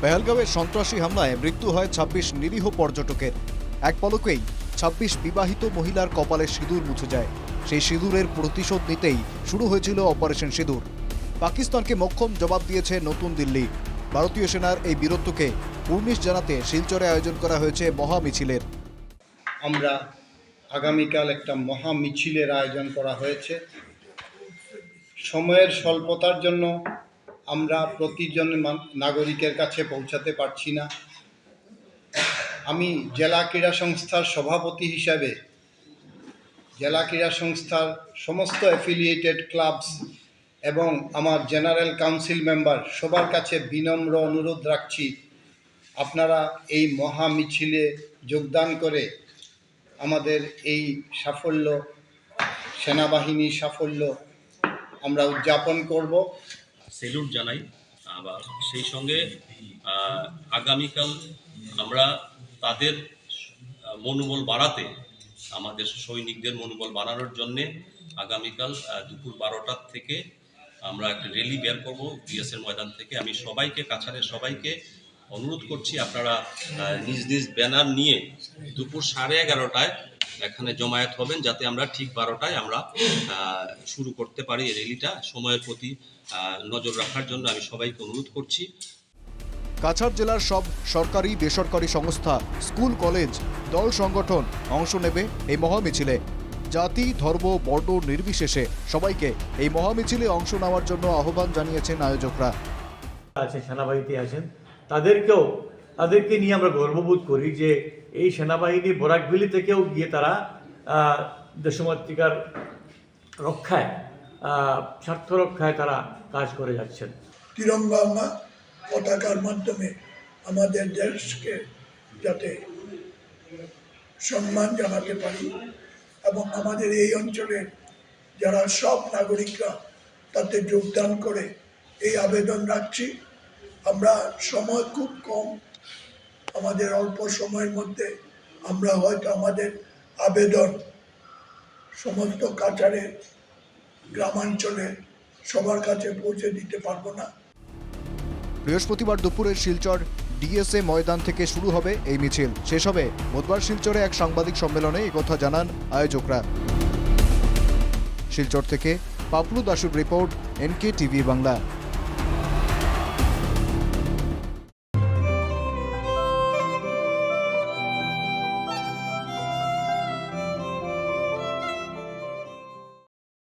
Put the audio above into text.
পেহেলগাঁওয়ের সন্ত্রাসী হামলায় মৃত্যু হয় ছাব্বিশ নিরীহ পর্যটকের। এক পলকেই ছাব্বিশ বিবাহিত মহিলার কপালে সিঁদুর মুছে যায়। সেই সিঁদুরের প্রতিশোধ নিতেই শুরু হয়েছিল অপারেশন সিঁদুর। পাকিস্তানকে মক্ষম জবাব দিয়েছে নতুন দিল্লি। ভারতীয় সেনার এই বীরত্বকে কুর্নিশ জানাতে শিলচরে আয়োজন করা হয়েছে মহা মিছিলের আমরা আগামীকাল একটা মহা মিছিলের আয়োজন করা হয়েছে। সময়ের স্বল্পতার জন্য আমরা প্রতিজন নাগরিকের কাছে পৌঁছাতে পারছি না। আমি জেলা ক্রীড়া সংস্থার সভাপতি হিসাবে জেলা ক্রীড়া সংস্থার সমস্ত অ্যাফিলিয়েটেড ক্লাবস এবং আমার জেনারেল কাউন্সিল মেম্বার সবার কাছে বিনম্র অনুরোধ রাখছি, আপনারা এই মহা মিছিলে যোগদান করে আমাদের এই সাফল্য, সেনাবাহিনীর সাফল্য আমরা উদযাপন করব। সেলুট জানাই। আবার সেই সঙ্গে আগামীকাল আমরা তাদের মনোবল বাড়াতে, আমাদের সৈনিকদের মনোবল বাড়ানোর জন্যে আগামীকাল দুপুর বারোটার থেকে আমরা একটা র্যালি বের করব বিএসের ময়দান থেকে। আমি সবাইকে, কাছাড়ের সবাইকে অনুরোধ করছি, আপনারা নিজ নিজ ব্যানার নিয়ে দুপুর সাড়ে এগারোটায় এখানে জমায়েত হবেন যাতে আমরা ঠিক বারোটায় আমরা শুরু করতে পারি এই র্যালিটা সময়ের প্রতি নজর রাখার জন্য আমি সবাইকে অনুরোধ করছি। কাছাড় জেলার সব সরকারি বেসরকারি সংস্থা স্কুল কলেজ দল সংগঠন অংশ নেবে এই মহামিছিলে। জাতি ধর্ম বর্ণ নির্বিশেষে সবাইকে এই মহামিছিলে অংশ নেওয়ার জন্য আহ্বান জানিয়েছেন আয়োজকরা। আছেন সেনাবাহিনীতে আছেন তাদেরকেও তাদেরকে নিয়ে আমরা গর্ববোধ করি যে এই সেনাবাহিনী বরাকবিলি থেকেও গিয়ে তারা দেশমাতৃকার রক্ষায় স্বার্থ রক্ষায় তারা কাজ করে যাচ্ছেন। তিরঙ্গা আমরা পতাকার মাধ্যমে আমাদের দেশকে যাতে সম্মান জানাতে পারি এবং আমাদের এই অঞ্চলের যারা সব নাগরিকরা তাতে যোগদান করে এই আবেদন রাখছি। আমরা সময় খুব কম আমাদের অল্প সময়ের মধ্যে আমরা হয়তো আমাদের আবেদন সমস্ত কাছাড়ের গ্রামাঞ্চলে সবার কাছে পৌঁছে দিতে পারব না। বৃহস্পতিবার দুপুরে শিলচর ডিএসএ ময়দান থেকে শুরু হবে এই মিছিল। শেষ হবে বুধবার শিলচরে এক সাংবাদিক সম্মেলনে একথা জানান আয়োজকরা। শিলচর থেকে পাপলু দাসুর রিপোর্ট এনকে টিভি বাংলা।